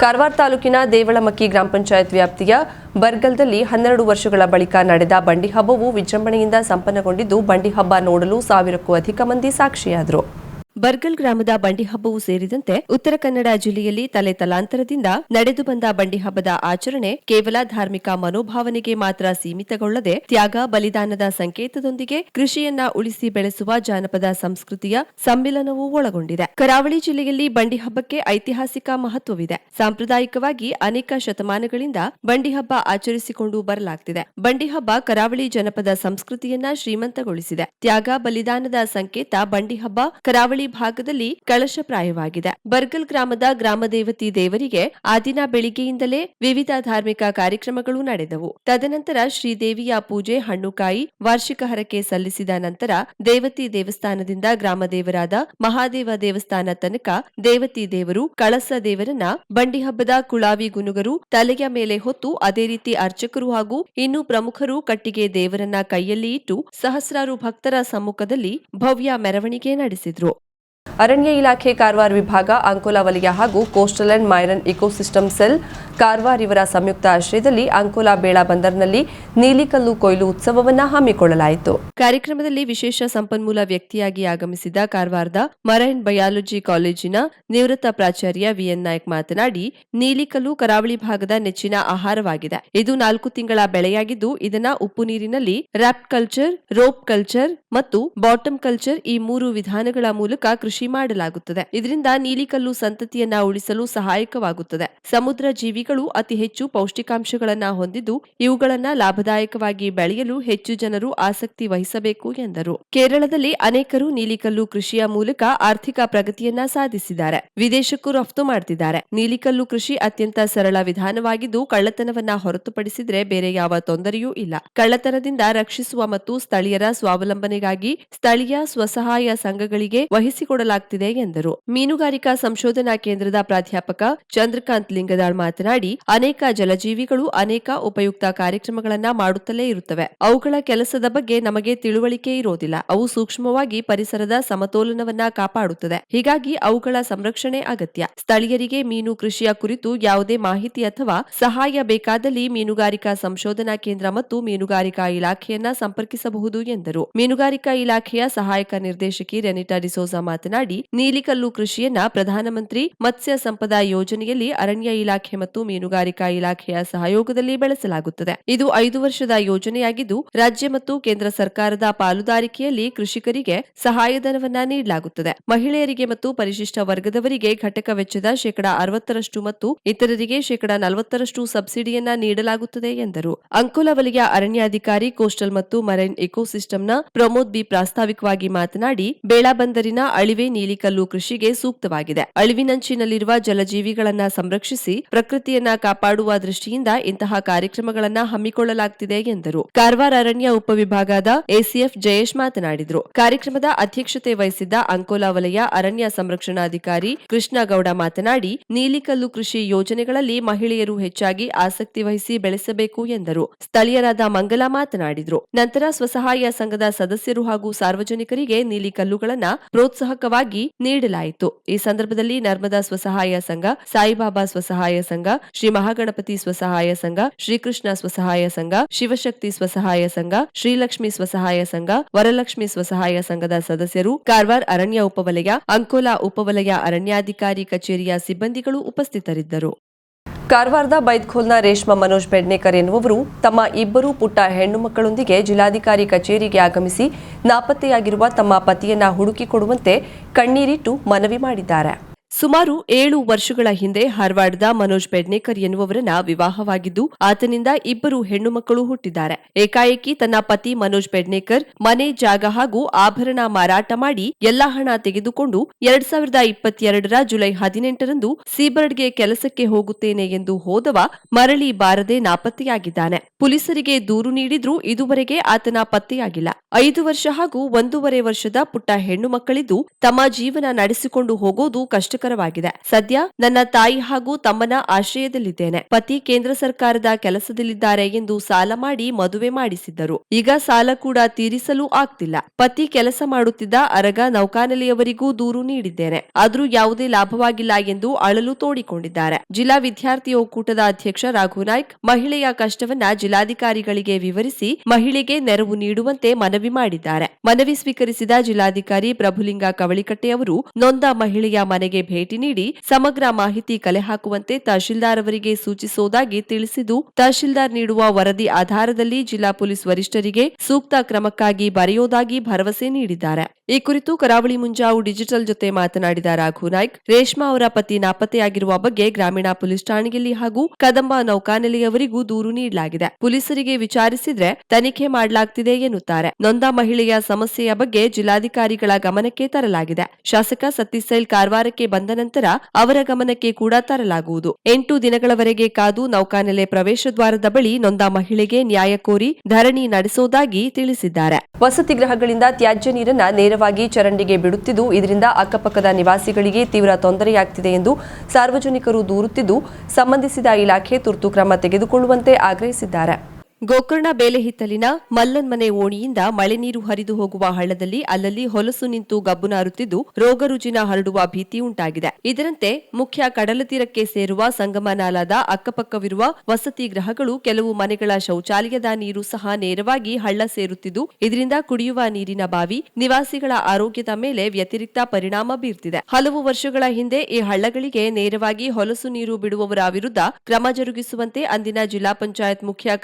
ಕಾರವಾರ ತಾಲೂಕಿನ ದೇವಳಮಕ್ಕಿ ಗ್ರಾಮ ಪಂಚಾಯತ್ ವ್ಯಾಪ್ತಿಯ ಬರ್ಗಲ್ದಲ್ಲಿ ಹನ್ನೆರಡು ವರ್ಷಗಳ ಬಳಿಕ ನಡೆದ ಬಂಡಿ ಹಬ್ಬವು ವಿಜೃಂಭಣೆಯಿಂದ ಸಂಪನ್ನಗೊಂಡಿದ್ದು ಬಂಡಿ ಹಬ್ಬ ನೋಡಲು ಸಾವಿರಕ್ಕೂ ಅಧಿಕ ಮಂದಿ ಸಾಕ್ಷಿಯಾದರು. ಬರ್ಗಲ್ ಗ್ರಾಮದ ಬಂಡಿ ಹಬ್ಬವೂ ಸೇರಿದಂತೆ ಉತ್ತರ ಕನ್ನಡ ಜಿಲ್ಲೆಯಲ್ಲಿ ತಲೆ ತಲಾಂತರದಿಂದ ನಡೆದು ಬಂದ ಬಂಡಿ ಹಬ್ಬದ ಆಚರಣೆ ಕೇವಲ ಧಾರ್ಮಿಕ ಮನೋಭಾವನೆಗೆ ಮಾತ್ರ ಸೀಮಿತಗೊಳ್ಳದೆ ತ್ಯಾಗ ಬಲಿದಾನದ ಸಂಕೇತದೊಂದಿಗೆ ಕೃಷಿಯನ್ನ ಉಳಿಸಿ ಬೆಳೆಸುವ ಜಾನಪದ ಸಂಸ್ಕೃತಿಯ ಸಮ್ಮಿಲನವೂ ಒಳಗೊಂಡಿದೆ. ಕರಾವಳಿ ಜಿಲ್ಲೆಯಲ್ಲಿ ಬಂಡಿ ಹಬ್ಬಕ್ಕೆ ಐತಿಹಾಸಿಕ ಮಹತ್ವವಿದೆ. ಸಾಂಪ್ರದಾಯಿಕವಾಗಿ ಅನೇಕ ಶತಮಾನಗಳಿಂದ ಬಂಡಿ ಹಬ್ಬ ಆಚರಿಸಿಕೊಂಡು ಬರಲಾಗ್ತಿದೆ. ಬಂಡಿ ಹಬ್ಬ ಕರಾವಳಿ ಜನಪದ ಸಂಸ್ಕೃತಿಯನ್ನ ಶ್ರೀಮಂತಗೊಳಿಸಿದೆ. ತ್ಯಾಗ ಬಲಿದಾನದ ಸಂಕೇತ ಬಂಡಿ ಹಬ್ಬ ಕರಾವಳಿ ಭಾಗದಲ್ಲಿ ಕಳಶಪ್ರಾಯವಾಗಿದೆ. ಬರ್ಗಲ್ ಗ್ರಾಮದ ಗ್ರಾಮದೇವತಿ ದೇವರಿಗೆ ಆ ದಿನ ಬೆಳಿಗ್ಗೆಯಿಂದಲೇ ವಿವಿಧ ಧಾರ್ಮಿಕ ಕಾರ್ಯಕ್ರಮಗಳು ನಡೆದವು. ತದನಂತರ ಶ್ರೀದೇವಿಯ ಪೂಜೆ, ಹಣ್ಣುಕಾಯಿ, ವಾರ್ಷಿಕ ಹರಕೆ ಸಲ್ಲಿಸಿದ ನಂತರ ದೇವತಿ ದೇವಸ್ಥಾನದಿಂದ ಗ್ರಾಮದೇವರಾದ ಮಹಾದೇವ ದೇವಸ್ಥಾನ ತನಕ ದೇವತಿ ದೇವರು ಕಳಸ ದೇವರನ್ನ ಬಂಡಿ ಹಬ್ಬದ ಕುಳಾವಿ ಗುನುಗರು ತಲೆಯ ಮೇಲೆ ಹೊತ್ತು ಅದೇ ರೀತಿ ಅರ್ಚಕರು ಹಾಗೂ ಇನ್ನು ಪ್ರಮುಖರು ಕಟ್ಟಿಗೆ ದೇವರನ್ನ ಕೈಯಲ್ಲಿ ಇಟ್ಟು ಸಹಸ್ರಾರು ಭಕ್ತರ ಸಮ್ಮುಖದಲ್ಲಿ ಭವ್ಯ ಮೆರವಣಿಗೆ ನಡೆಸಿದ್ರು. ಅರಣ್ಯ ಇಲಾಖೆ ಕಾರವಾರ ವಿಭಾಗ ಅಂಕೋಲಾ ವಲಯ ಹಾಗೂ coastal and marine ecosystem cell Karwar ಇವರ ಸಂಯುಕ್ತ ಆಶ್ರಯದಲ್ಲಿ ಅಂಕೋಲಾ ಬೇಳ ಬಂದರ್ನಲ್ಲಿ ನೀಲಿಕಲ್ಲು ಕೊಯ್ಲು ಉತ್ಸವವನ್ನು ಹಮ್ಮಿಕೊಳ್ಳಲಾಯಿತು. ಕಾರ್ಯಕ್ರಮದಲ್ಲಿ ವಿಶೇಷ ಸಂಪನ್ಮೂಲ ವ್ಯಕ್ತಿಯಾಗಿ ಆಗಮಿಸಿದ ಕಾರವಾರದ ಮರೈನ್ ಬಯಾಲಜಿ ಕಾಲೇಜಿನ ನಿವೃತ್ತ ಪ್ರಾಚಾರ್ಯ ವಿಎನ್ ನಾಯಕ್ ಮಾತನಾಡಿ, ನೀಲಿಕಲ್ಲು ಕರಾವಳಿ ಭಾಗದ ನೆಚ್ಚಿನ ಆಹಾರವಾಗಿದೆ. ಇದು ನಾಲ್ಕು ತಿಂಗಳ ಬೆಳೆಯಾಗಿದ್ದು, ಇದನ್ನ ಉಪ್ಪು ನೀರಿನಲ್ಲಿ ರ್ಯಾಪ್ ಕಲ್ಚರ್, ರೋಪ್ ಕಲ್ಚರ್ ಮತ್ತು ಬಾಟಮ್ ಕಲ್ಚರ್ ಈ ಮೂರು ವಿಧಾನಗಳ ಮೂಲಕ ಕೃಷಿ ಮಾಡಲಾಗುತ್ತದೆ. ಇದರಿಂದ ನೀಲಿಕಲ್ಲು ಸಂತತಿಯನ್ನ ಉಳಿಸಲು ಸಹಾಯಕವಾಗುತ್ತದೆ. ಸಮುದ್ರ ಜೀವಿಗಳು ಅತಿ ಹೆಚ್ಚು ಪೌಷ್ಟಿಕಾಂಶಗಳನ್ನ ಹೊಂದಿದ್ದು, ಇವುಗಳನ್ನ ಲಾಭದಾಯಕವಾಗಿ ಬೆಳೆಯಲು ಹೆಚ್ಚು ಜನರು ಆಸಕ್ತಿ ವಹಿಸಬೇಕು ಎಂದರು. ಕೇರಳದಲ್ಲಿ ಅನೇಕರು ನೀಲಿಕಲ್ಲು ಕೃಷಿಯ ಮೂಲಕ ಆರ್ಥಿಕ ಪ್ರಗತಿಯನ್ನ ಸಾಧಿಸಿದ್ದಾರೆ. ವಿದೇಶಕ್ಕೂ ರಫ್ತು ಮಾಡ್ತಿದ್ದಾರೆ. ನೀಲಿಕಲ್ಲು ಕೃಷಿ ಅತ್ಯಂತ ಸರಳ ವಿಧಾನವಾಗಿದ್ದು, ಕಳ್ಳತನವನ್ನ ಹೊರತುಪಡಿಸಿದ್ರೆ ಬೇರೆ ಯಾವ ತೊಂದರೆಯೂ ಇಲ್ಲ. ಕಳ್ಳತನದಿಂದ ರಕ್ಷಿಸುವ ಮತ್ತು ಸ್ಥಳೀಯರ ಸ್ವಾವಲಂಬನೆಗಾಗಿ ಸ್ಥಳೀಯ ಸ್ವಸಹಾಯ ಸಂಘಗಳಿಗೆ ವಹಿಸಿಕೊಡಲಾಗ್ತಿದೆ ಎಂದರು. ಮೀನುಗಾರಿಕಾ ಸಂಶೋಧನಾ ಕೇಂದ್ರದ ಪ್ರಾಧ್ಯಾಪಕ ಚಂದ್ರಕಾಂತ್ ಲಿಂಗದಾಳ್ ಮಾತನಾಡಿ, ಅನೇಕ ಜಲಜೀವಿಗಳು ಅನೇಕ ಉಪಯುಕ್ತ ಕಾರ್ಯಕ್ರಮಗಳನ್ನ ಮಾಡುತ್ತಲೇ ಇರುತ್ತವೆ. ಅವುಗಳ ಕೆಲಸದ ಬಗ್ಗೆ ನಮಗೆ ತಿಳುವಳಿಕೆ ಇರೋದಿಲ್ಲ. ಅವು ಸೂಕ್ಷ್ಮವಾಗಿ ಪರಿಸರದ ಸಮತೋಲನವನ್ನ ಕಾಪಾಡುತ್ತದೆ. ಹೀಗಾಗಿ ಅವುಗಳ ಸಂರಕ್ಷಣೆ ಅಗತ್ಯ. ಸ್ಥಳೀಯರಿಗೆ ಮೀನು ಕೃಷಿಯ ಕುರಿತು ಯಾವುದೇ ಮಾಹಿತಿ ಅಥವಾ ಸಹಾಯ ಬೇಕಾದಲ್ಲಿ ಮೀನುಗಾರಿಕಾ ಸಂಶೋಧನಾ ಕೇಂದ್ರ ಮತ್ತು ಮೀನುಗಾರಿಕಾ ಇಲಾಖೆಯನ್ನ ಸಂಪರ್ಕಿಸಬಹುದು ಎಂದರು. ಮೀನುಗಾರಿಕಾ ಇಲಾಖೆಯ ಸಹಾಯಕ ನಿರ್ದೇಶಕಿ ರೆನಿಟಾ ಡಿಸೋಜಾ ಮಾತನಾಡಿ ನೀಲಿಕಲ್ಲು ಕೃಷಿಯನ್ನ ಪ್ರಧಾನಮಂತ್ರಿ ಮತ್ಸ್ಯ ಸಂಪದ ಯೋಜನೆಯಲ್ಲಿ ಅರಣ್ಯ ಇಲಾಖೆ ಮತ್ತು ಮೀನುಗಾರಿಕಾ ಇಲಾಖೆಯ ಸಹಯೋಗದಲ್ಲಿ ಬೆಳೆಸಲಾಗುತ್ತದೆ. ಇದು ಐದು ವರ್ಷದ ಯೋಜನೆಯಾಗಿದ್ದು, ರಾಜ್ಯ ಮತ್ತು ಕೇಂದ್ರ ಸರ್ಕಾರದ ಪಾಲುದಾರಿಕೆಯಲ್ಲಿ ಕೃಷಿಕರಿಗೆ ಸಹಾಯಧನವನ್ನ ನೀಡಲಾಗುತ್ತದೆ. ಮಹಿಳೆಯರಿಗೆ ಮತ್ತು ಪರಿಶಿಷ್ಟ ವರ್ಗದವರಿಗೆ ಘಟಕ ವೆಚ್ಚದ ಶೇಕಡಾ ಅರವತ್ತರಷ್ಟು ಮತ್ತು ಇತರರಿಗೆ ಶೇಕಡಾ ನಲವತ್ತರಷ್ಟು ಸಬ್ಸಿಡಿಯನ್ನ ನೀಡಲಾಗುತ್ತದೆ ಎಂದರು. ಅಂಕೋಲ ವಲಯ ಅರಣ್ಯಾಧಿಕಾರಿ ಕೋಸ್ಟಲ್ ಮತ್ತು ಮರೈನ್ ಇಕೋಸಿಸ್ಟಂನ ಪ್ರಮೋದ್ ಬಿ ಪ್ರಾಸ್ತಾವಿಕವಾಗಿ ಮಾತನಾಡಿ, ಬೇಳಾಬಂದರಿನ ಅಳಿವೆ ನೀಲಿಕಲ್ಲು ಕೃಷಿಗೆ ಸೂಕ್ತವಾಗಿದೆ. ಅಳಿವಿನಂಚಿನಲ್ಲಿರುವ ಜಲಜೀವಿಗಳನ್ನ ಸಂರಕ್ಷಿಸಿ ಪ್ರಕೃತಿಯನ್ನ ಕಾಪಾಡುವ ದೃಷ್ಟಿಯಿಂದ ಇಂತಹ ಕಾರ್ಯಕ್ರಮಗಳನ್ನ ಹಮ್ಮಿಕೊಳ್ಳಲಾಗುತ್ತಿದೆ ಎಂದರು. ಕಾರವಾರ ಅರಣ್ಯ ಉಪವಿಭಾಗದ ಎಸಿಎಫ್ ಜಯೇಶ್ ಮಾತನಾಡಿದರು. ಕಾರ್ಯಕ್ರಮದ ಅಧ್ಯಕ್ಷತೆ ವಹಿಸಿದ್ದ ಅಂಕೋಲಾ ವಲಯ ಅರಣ್ಯ ಸಂರಕ್ಷಣಾಧಿಕಾರಿ ಕೃಷ್ಣಗೌಡ ಮಾತನಾಡಿ, ನೀಲಿಕಲ್ಲು ಕೃಷಿ ಯೋಜನೆಗಳಲ್ಲಿ ಮಹಿಳೆಯರು ಹೆಚ್ಚಾಗಿ ಆಸಕ್ತಿ ವಹಿಸಿ ಬೆಳೆಸಬೇಕು ಎಂದರು. ಸ್ಥಳೀಯರಾದ ಮಂಗಲ ಮಾತನಾಡಿದರು. ನಂತರ ಸ್ವಸಹಾಯ ಸಂಘದ ಸದಸ್ಯರು ಹಾಗೂ ಸಾರ್ವಜನಿಕರಿಗೆ ನೀಲಿಕಲ್ಲುಗಳನ್ನ ಪ್ರೋತ್ಸಾಹಕವಾಗಿ ನೀಡಲಾಯಿತು. ಈ ಸಂದರ್ಭದಲ್ಲಿ ನರ್ಮದಾ ಸ್ವಸಹಾಯ ಸಂಘ, ಸಾಯಿಬಾಬಾ ಸ್ವಸಹಾಯ ಸಂಘ, ಶ್ರೀ ಮಹಾಗಣಪತಿ ಸ್ವಸಹಾಯ ಸಂಘ, ಶ್ರೀಕೃಷ್ಣ ಸ್ವಸಹಾಯ ಸಂಘ, ಶಿವಶಕ್ತಿ ಸ್ವಸಹಾಯ ಸಂಘ, ಶ್ರೀಲಕ್ಷ್ಮಿ ಸ್ವಸಹಾಯ ಸಂಘ, ವರಲಕ್ಷ್ಮಿ ಸ್ವಸಹಾಯ ಸಂಘದ ಸದಸ್ಯರು, ಕಾರವಾರ ಅರಣ್ಯ ಉಪವಲಯ, ಅಂಕೋಲಾ ಉಪವಲಯ ಅರಣ್ಯಾಧಿಕಾರಿ ಕಚೇರಿಯ ಸಿಬ್ಬಂದಿಗಳು ಉಪಸ್ಥಿತರಿದ್ದರು. ಕಾರವಾರದ ಬೈದ್ಖೋಲ್ನ ರೇಷ್ಮಾ ಮನೋಜ್ ಬೆಡ್ನೇಕರ್ ಎನ್ನುವರು ತಮ್ಮ ಇಬ್ಬರು ಪುಟ್ಟ ಹೆಣ್ಣು ಮಕ್ಕಳೊಂದಿಗೆ ಜಿಲ್ಲಾಧಿಕಾರಿ ಕಚೇರಿಗೆ ಆಗಮಿಸಿ ನಾಪತ್ತೆಯಾಗಿರುವ ತಮ್ಮ ಪತಿಯನ್ನ ಹುಡುಕಿಕೊಡುವಂತೆ ಕಣ್ಣೀರಿಟ್ಟು ಮನವಿ ಮಾಡಿದ್ದಾರೆ. ಸುಮಾರು ಏಳು ವರ್ಷಗಳ ಹಿಂದೆ ಹಾರ್ವಾರ್ಡ್ದ ಮನೋಜ್ ಬೆಡ್ನೇಕರ್ ಎನ್ನುವವರನ್ನ ವಿವಾಹವಾಗಿದ್ದು, ಆತನಿಂದ ಇಬ್ಬರು ಹೆಣ್ಣು ಮಕ್ಕಳು ಹುಟ್ಟಿದ್ದಾರೆ. ಏಕಾಏಕಿ ತನ್ನ ಪತಿ ಮನೋಜ್ ಬೆಡ್ನೇಕರ್ ಮನೆ, ಜಾಗ ಹಾಗೂ ಆಭರಣ ಮಾರಾಟ ಮಾಡಿ ಎಲ್ಲಾ ಹಣ ತೆಗೆದುಕೊಂಡು ಎರಡ್ ಸಾವಿರದ ಇಪ್ಪತ್ತೆರಡರ ಜುಲೈ ಹದಿನೆಂಟರಂದು ಸೀಬರ್ಡ್ಗೆ ಕೆಲಸಕ್ಕೆ ಹೋಗುತ್ತೇನೆ ಎಂದು ಹೋದವ ಮರಳಿ ಬಾರದೆ ನಾಪತ್ತೆಯಾಗಿದ್ದಾನೆ. ಪೊಲೀಸರಿಗೆ ದೂರು ನೀಡಿದ್ರೂ ಇದುವರೆಗೆ ಆತನ ಪತ್ತೆಯಾಗಿಲ್ಲ. ಐದು ವರ್ಷ ಹಾಗೂ ಒಂದೂವರೆ ವರ್ಷದ ಪುಟ್ಟ ಹೆಣ್ಣು ಮಕ್ಕಳಿದ್ದು ತಮ್ಮ ಜೀವನ ನಡೆಸಿಕೊಂಡು ಹೋಗೋದು ಕಷ್ಟಕರ ಮುಖರವಾಗಿದೆ ಸದ್ಯ ನನ್ನ ತಾಯಿ ಹಾಗೂ ತಮ್ಮನ ಆಶ್ರಯದಲ್ಲಿದ್ದೇನೆ. ಪತಿ ಕೇಂದ್ರ ಸರ್ಕಾರದ ಕೆಲಸದಲ್ಲಿದ್ದಾರೆ ಎಂದು ಸಾಲ ಮಾಡಿ ಮದುವೆ ಮಾಡಿಸಿದ್ದರು. ಈಗ ಸಾಲ ಕೂಡ ತೀರಿಸಲು ಆಗ್ತಿಲ್ಲ. ಪತಿ ಕೆಲಸ ಮಾಡುತ್ತಿದ್ದ ಅರಗ ನೌಕಾನೆಲೆಯವರಿಗೂ ದೂರು ನೀಡಿದ್ದೇನೆ. ಆದರೂ ಯಾವುದೇ ಲಾಭವಾಗಿಲ್ಲ ಎಂದು ಅಳಲು ತೋಡಿಕೊಂಡಿದ್ದಾರೆ. ಜಿಲ್ಲಾ ವಿದ್ಯಾರ್ಥಿ ಒಕ್ಕೂಟದ ಅಧ್ಯಕ್ಷ ರಾಘುನಾಯ್ಕ್ ಮಹಿಳೆಯ ಕಷ್ಟವನ್ನ ಜಿಲ್ಲಾಧಿಕಾರಿಗಳಿಗೆ ವಿವರಿಸಿ ಮಹಿಳೆಗೆ ನೆರವು ನೀಡುವಂತೆ ಮನವಿ ಮಾಡಿದ್ದಾರೆ. ಮನವಿ ಸ್ವೀಕರಿಸಿದ ಜಿಲ್ಲಾಧಿಕಾರಿ ಪ್ರಭುಲಿಂಗ ಕವಳಿಕಟ್ಟೆ ಅವರು, ನೊಂದ ಮಹಿಳೆಯ ಮನೆಗೆ ಭೇಟಿ ನೀಡಿ ಸಮಗ್ರ ಮಾಹಿತಿ ಕಲೆ ಹಾಕುವಂತೆ ತಹಶೀಲ್ದಾರ್ ಅವರಿಗೆ ಸೂಚಿಸುವುದಾಗಿ ತಿಳಿಸಿದ್ದು, ತಹಶೀಲ್ದಾರ್ ನೀಡುವ ವರದಿ ಆಧಾರದಲ್ಲಿ ಜಿಲ್ಲಾ ಪೊಲೀಸ್ ವರಿಷ್ಠರಿಗೆ ಸೂಕ್ತ ಕ್ರಮಕ್ಕಾಗಿ ಬರೆಯುವುದಾಗಿ ಭರವಸೆ ನೀಡಿದ್ದಾರೆ. ಈ ಕುರಿತು ಕರಾವಳಿ ಮುಂಜಾವು ಡಿಜಿಟಲ್ ಜೊತೆ ಮಾತನಾಡಿದ ರಾಘು ನಾಯ್ಕ್, ರೇಷ್ಮಾ ಅವರ ಪತಿ ನಾಪತ್ತೆಯಾಗಿರುವ ಬಗ್ಗೆ ಗ್ರಾಮೀಣ ಪೊಲೀಸ್ ಠಾಣೆಯಲ್ಲಿ ಹಾಗೂ ಕದಂಬ ನೌಕಾನೆಲೆಯವರಿಗೂ ದೂರು ನೀಡಲಾಗಿದೆ. ಪೊಲೀಸರಿಗೆ ವಿಚಾರಿಸಿದ್ರೆ ತನಿಖೆ ಮಾಡಲಾಗ್ತಿದೆ ಎನ್ನುತ್ತಾರೆ. ನೊಂದ ಮಹಿಳೆಯ ಸಮಸ್ಯೆಯ ಬಗ್ಗೆ ಜಿಲ್ಲಾಧಿಕಾರಿಗಳ ಗಮನಕ್ಕೆ ತರಲಾಗಿದೆ. ಶಾಸಕ ಸತೀಶ್ ಸೈಲ್ ಕಾರವಾರಕ್ಕೆ ಬಂದ ನಂತರ ಅವರ ಗಮನಕ್ಕೆ ಕೂಡ ತರಲಾಗುವುದು. ಎಂಟು ದಿನಗಳವರೆಗೆ ಕಾದು ನೌಕಾನೆಲೆ ಪ್ರವೇಶ ದ್ವಾರದ ಬಳಿ ನೊಂದ ಮಹಿಳೆಗೆ ನ್ಯಾಯ ಕೋರಿ ಧರಣಿ ನಡೆಸುವುದಾಗಿ ತಿಳಿಸಿದ್ದಾರೆ. ವಸತಿ ಗೃಹಗಳಿಂದ ತ್ಯಾಜ್ಯ ನೀರನ್ನ ನೇರವಾಗಿ ಚರಂಡಿಗೆ ಬಿಡುತ್ತಿದ್ದು, ಇದರಿಂದ ಅಕ್ಕಪಕ್ಕದ ನಿವಾಸಿಗಳಿಗೆ ತೀವ್ರ ತೊಂದರೆಯಾಗ್ತಿದೆ ಎಂದು ಸಾರ್ವಜನಿಕರು ದೂರುತ್ತಿದ್ದು, ಸಂಬಂಧಿಸಿದ ಇಲಾಖೆ ತುರ್ತು ಕ್ರಮ ತೆಗೆದುಕೊಳ್ಳುವಂತೆ ಆಗ್ರಹಿಸಿದ್ದಾರೆ. ಗೋಕರ್ಣ ಬೇಲೆಹಿತ್ತಲಿನ ಮಲ್ಲನ್ಮನೆ ಓಣಿಯಿಂದ ಮಳೆ ನೀರು ಹರಿದು ಹೋಗುವ ಹಳ್ಳದಲ್ಲಿ ಅಲ್ಲಲ್ಲಿ ಹೊಲಸು ನಿಂತು ಗಬ್ಬು ರೋಗ ರುಜಿನ ಹರಡುವ ಭೀತಿ ಉಂಟಾಗಿದೆ. ಇದರಂತೆ ಮುಖ್ಯ ಕಡಲ ತೀರಕ್ಕೆ ಸೇರುವ ಸಂಗಮ ನಾಲಾದ ಅಕ್ಕಪಕ್ಕವಿರುವ ವಸತಿ ಗೃಹಗಳು ಕೆಲವು ಮನೆಗಳ ಶೌಚಾಲಯದ ನೀರು ಸಹ ನೇರವಾಗಿ ಹಳ್ಳ ಸೇರುತ್ತಿದ್ದು, ಇದರಿಂದ ಕುಡಿಯುವ ನೀರಿನ ಬಾವಿ ನಿವಾಸಿಗಳ ಆರೋಗ್ಯದ ಮೇಲೆ ವ್ಯತಿರಿಕ್ತ ಪರಿಣಾಮ ಬೀರ್ತಿದೆ. ಹಲವು ವರ್ಷಗಳ ಹಿಂದೆ ಈ ಹಳ್ಳಗಳಿಗೆ ನೇರವಾಗಿ ಹೊಲಸು ನೀರು ಬಿಡುವವರ ವಿರುದ್ಧ ಕ್ರಮ ಜರುಗಿಸುವಂತೆ ಅಂದಿನ ಜಿಲ್ಲಾ ಪಂಚಾಯತ್ ಮುಖ್ಯ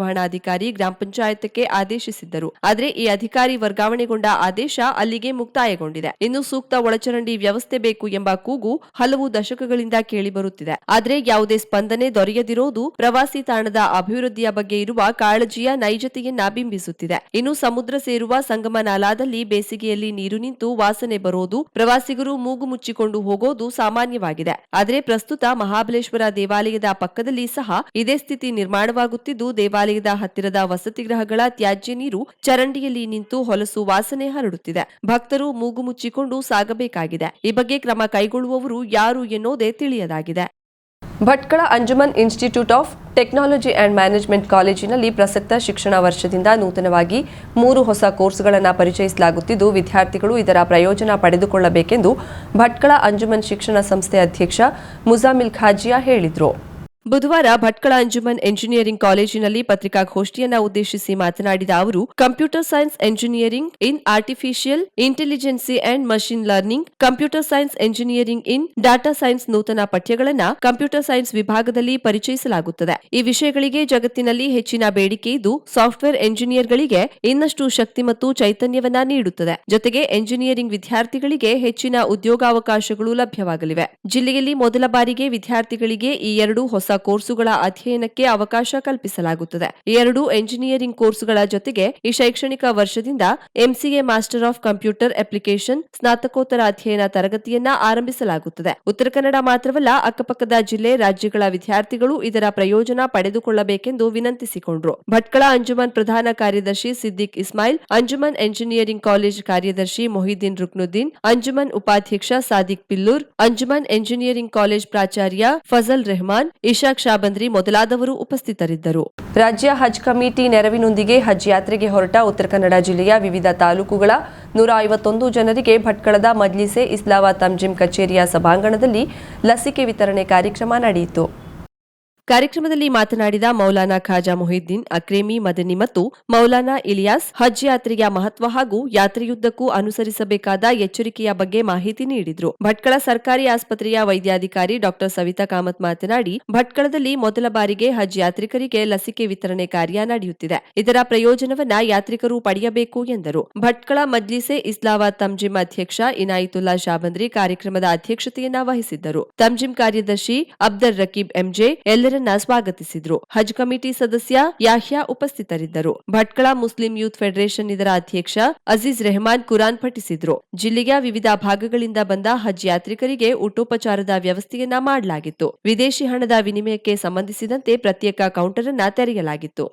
ಕಾರ್ಯನಿರ್ವಹಣಾಧಿಕಾರಿ ಗ್ರಾಮ ಪಂಚಾಯತ್ಗೆ ಆದೇಶಿಸಿದ್ದರು. ಆದರೆ ಈ ಅಧಿಕಾರಿ ವರ್ಗಾವಣೆಗೊಂಡ ಆದೇಶ ಅಲ್ಲಿಗೆ ಮುಕ್ತಾಯಗೊಂಡಿದೆ. ಇನ್ನು ಸೂಕ್ತ ಒಳಚರಂಡಿ ವ್ಯವಸ್ಥೆ ಬೇಕು ಎಂಬ ಕೂಗು ಹಲವು ದಶಕಗಳಿಂದ ಕೇಳಿಬರುತ್ತಿದೆ ಆದರೆ ಯಾವುದೇ ಸ್ಪಂದನೆ ದೊರೆಯದಿರೋದು ಪ್ರವಾಸಿ ತಾಣದ ಅಭಿವೃದ್ಧಿಯ ಬಗ್ಗೆ ಇರುವ ಕಾಳಜಿಯ ನೈಜತೆಯನ್ನ ಬಿಂಬಿಸುತ್ತಿದೆ. ಇನ್ನು ಸಮುದ್ರ ಸೇರುವ ಸಂಗಮ ನಾಲಾದಲ್ಲಿ ಬೇಸಿಗೆಯಲ್ಲಿ ನೀರು ನಿಂತು ವಾಸನೆ ಬರೋದು ಪ್ರವಾಸಿಗರು ಮೂಗು ಮುಚ್ಚಿಕೊಂಡು ಹೋಗೋದು ಸಾಮಾನ್ಯವಾಗಿದೆ. ಆದರೆ ಪ್ರಸ್ತುತ ಮಹಾಬಲೇಶ್ವರ ದೇವಾಲಯದ ಪಕ್ಕದಲ್ಲಿ ಸಹ ಇದೇ ಸ್ಥಿತಿ ನಿರ್ಮಾಣವಾಗುತ್ತಿದ್ದು ದೇವಾಲಯದ ಹತ್ತಿರದ ವಸತಿ ಗೃಹಗಳ ತ್ಯಾಜ್ಯ ನೀರು ಚರಂಡಿಯಲ್ಲಿ ನಿಂತು ಹೊಲಸು ವಾಸನೆ ಹರಡುತ್ತಿದೆ. ಭಕ್ತರು ಮೂಗು ಮುಚ್ಚಿಕೊಂಡು ಸಾಗಬೇಕಾಗಿದೆ. ಈ ಬಗ್ಗೆ ಕ್ರಮ ಕೈಗೊಳ್ಳುವವರು ಯಾರು ಎನ್ನುವುದೇ ತಿಳಿಯದಾಗಿದೆ. Bhatkal Anjuman institute of technology and management ಕಾಲೇಜಿನಲ್ಲಿ ಪ್ರಸಕ್ತ ಶಿಕ್ಷಣ ವರ್ಷದಿಂದ ನೂತನವಾಗಿ ಮೂರು ಹೊಸ ಕೋರ್ಸ್ಗಳನ್ನು ಪರಿಚಯಿಸಲಾಗುತ್ತಿದ್ದು, ವಿದ್ಯಾರ್ಥಿಗಳು ಇದರ ಪ್ರಯೋಜನ ಪಡೆದುಕೊಳ್ಳಬೇಕೆಂದು ಭಟ್ಕಳ ಅಂಜುಮನ್ ಶಿಕ್ಷಣ ಸಂಸ್ಥೆ ಅಧ್ಯಕ್ಷ ಮುಜಾಮಿಲ್ ಖಾಜಿಯಾ ಹೇಳಿದರು. ಬುಧವಾರ ಭಟ್ಕಳ ಅಂಜುಮನ್ ಎಂಜಿನಿಯರಿಂಗ್ ಕಾಲೇಜಿನಲ್ಲಿ ಪತ್ರಿಕಾಗೋಷ್ಠಿಯನ್ನ ಉದ್ದೇಶಿಸಿ ಮಾತನಾಡಿದ ಅವರು, computer science engineering in artificial intelligence and machine learning, computer science engineering in data science ನೂತನ ಪಠ್ಯಗಳನ್ನು ಕಂಪ್ಯೂಟರ್ ಸೈನ್ಸ್ ವಿಭಾಗದಲ್ಲಿ ಪರಿಚಯಿಸಲಾಗುತ್ತದೆ. ಈ ವಿಷಯಗಳಿಗೆ ಜಗತ್ತಿನಲ್ಲಿ ಹೆಚ್ಚಿನ ಬೇಡಿಕೆ ಇದ್ದು, ಸಾಫ್ಟ್ವೇರ್ ಎಂಜಿನಿಯರ್ಗಳಿಗೆ ಇನ್ನಷ್ಟು ಶಕ್ತಿ ಮತ್ತು ಚೈತನ್ಯವನ್ನ ನೀಡುತ್ತದೆ. ಜೊತೆಗೆ ಎಂಜಿನಿಯರಿಂಗ್ ವಿದ್ಯಾರ್ಥಿಗಳಿಗೆ ಹೆಚ್ಚಿನ ಉದ್ಯೋಗಾವಕಾಶಗಳು ಲಭ್ಯವಾಗಲಿವೆ. ಜಿಲ್ಲೆಯಲ್ಲಿ ಮೊದಲ ಬಾರಿಗೆ ವಿದ್ಯಾರ್ಥಿಗಳಿಗೆ ಈ ಎರಡು ಹೊಸ ಕೋರ್ಸುಗಳ ಅಧ್ಯಯನಕ್ಕೆ ಅವಕಾಶ ಕಲ್ಪಿಸಲಾಗುತ್ತದೆ. ಎರಡು ಎಂಜಿನಿಯರಿಂಗ್ ಕೋರ್ಸುಗಳ ಜೊತೆಗೆ ಈ ಶೈಕ್ಷಣಿಕ ವರ್ಷದಿಂದ MCA master of computer application ಸ್ನಾತಕೋತ್ತರ ಅಧ್ಯಯನ ತರಗತಿಯನ್ನ ಆರಂಭಿಸಲಾಗುತ್ತದೆ. ಉತ್ತರ ಕನ್ನಡ ಮಾತ್ರವಲ್ಲ, ಅಕ್ಕಪಕ್ಕದ ಜಿಲ್ಲೆ, ರಾಜ್ಯಗಳ ವಿದ್ಯಾರ್ಥಿಗಳು ಇದರ ಪ್ರಯೋಜನ ಪಡೆದುಕೊಳ್ಳಬೇಕೆಂದು ವಿನಂತಿಸಿಕೊಂಡರು. ಭಟ್ಕಳ ಅಂಜುಮನ್ ಪ್ರಧಾನ ಕಾರ್ಯದರ್ಶಿ ಸಿದ್ದಿಕ್ ಇಸ್ಮಾಯಿಲ್, ಅಂಜುಮನ್ ಎಂಜಿನಿಯರಿಂಗ್ ಕಾಲೇಜ್ ಕಾರ್ಯದರ್ಶಿ ಮೊಹಿದ್ದೀನ್ ರುಕ್ನುದ್ದೀನ್, ಅಂಜುಮನ್ ಉಪಾಧ್ಯಕ್ಷ ಸಾದಿಕ್ ಪಿಲ್ಲೂರ್, ಅಂಜುಮನ್ ಎಂಜಿನಿಯರಿಂಗ್ ಕಾಲೇಜ್ ಪ್ರಾಚಾರ್ಯ ಫಜಲ್ ರೆಹಮಾನ್ ಇಶಾಕ್ ಶಾಬಂದ್ರಿ ಮೊದಲಾದವರು ಉಪಸ್ಥಿತರಿದ್ದರು. ರಾಜ್ಯ ಹಜ್ ಕಮಿಟಿ ನೆರವಿನೊಂದಿಗೆ ಹಜ್ ಯಾತ್ರೆಗೆ ಹೊರಟ ಉತ್ತರ ಕನ್ನಡ ಜಿಲ್ಲೆಯ ವಿವಿಧ ತಾಲೂಕುಗಳ ನೂರ ಐವತ್ತೊಂದು ಜನರಿಗೆ ಭಟ್ಕಳದ ಮಜ್ಲಿಸೆ ಇಸ್ಲಾವಾ ತಂಜಿಮ್ ಕಚೇರಿಯ ಸಭಾಂಗಣದಲ್ಲಿ ಲಸಿಕೆ ವಿತರಣೆ ಕಾರ್ಯಕ್ರಮ ನಡೆಯಿತು. ಕಾರ್ಯಕ್ರಮದಲ್ಲಿ ಮಾತನಾಡಿದ ಮೌಲಾನಾ ಖಾಜಾ ಮೊಹಿದ್ದೀನ್, ಅಕ್ರೇಮಿ ಮದನಿ ಮತ್ತು ಮೌಲಾನಾ ಇಲಿಯಾಸ್, ಹಜ್ ಯಾತ್ರೆಯ ಮಹತ್ವ ಹಾಗೂ ಯಾತ್ರೆಯುದ್ದಕ್ಕೂ ಅನುಸರಿಸಬೇಕಾದ ಎಚ್ಚರಿಕೆಯ ಬಗ್ಗೆ ಮಾಹಿತಿ ನೀಡಿದರು. ಭಟ್ಕಳ ಸರ್ಕಾರಿ ಆಸ್ಪತ್ರೆಯ ವೈದ್ಯಾಧಿಕಾರಿ ಡಾಕ್ಟರ್ ಸವಿತಾ ಕಾಮತ್ ಮಾತನಾಡಿ, ಭಟ್ಕಳದಲ್ಲಿ ಮೊದಲ ಬಾರಿಗೆ ಹಜ್ ಯಾತ್ರಿಕರಿಗೆ ಲಸಿಕೆ ವಿತರಣೆ ಕಾರ್ಯ ನಡೆಯುತ್ತಿದೆ. ಇದರ ಪ್ರಯೋಜನವನ್ನ ಯಾತ್ರಿಕರು ಪಡೆಯಬೇಕು ಎಂದರು. ಭಟ್ಕಳ ಮಜ್ಲಿಸೆ ಇಸ್ಲಾವಾ ತಂಜಿಮ್ ಅಧ್ಯಕ್ಷ ಇನಾಯಿತುಲ್ಲಾ ಶಾಬಂದ್ರಿ ಕಾರ್ಯಕ್ರಮದ ಅಧ್ಯಕ್ಷತೆಯನ್ನ ವಹಿಸಿದ್ದರು. ತಂಜಿಮ್ ಕಾರ್ಯದರ್ಶಿ ಅಬ್ದರ್ ರಕೀಬ್ ಎಂಜೆ ಎಲ್ಲರನ್ನ ಸ್ವಾಗತಿಸಿದ್ರು. ಹಜ್ ಕಮಿಟಿ ಸದಸ್ಯ ಯಾಹ್ಯಾ ಉಪಸ್ಥಿತರಿದ್ದರು. ಭಟ್ಕಳ ಮುಸ್ಲಿಂ ಯೂತ್ ಫೆಡರೇಷನ್ ಇದರ ಅಧ್ಯಕ್ಷ ಅಜೀಜ್ ರೆಹಮಾನ್ ಕುರಾನ್ ಪಠಿಸಿದ್ರು. ಜಿಲ್ಲೆಯ ವಿವಿಧ ಭಾಗಗಳಿಂದ ಬಂದ ಹಜ್ ಯಾತ್ರಿಕರಿಗೆ ಊಟೋಪಚಾರದ ವ್ಯವಸ್ಥೆಯನ್ನ ಮಾಡಲಾಗಿತ್ತು. ವಿದೇಶಿ ಹಣದ ವಿನಿಮಯಕ್ಕೆ ಸಂಬಂಧಿಸಿದಂತೆ ಪ್ರತ್ಯೇಕ ಕೌಂಟರ್ ಅನ್ನ ತೆರೆಯಲಾಗಿತ್ತು.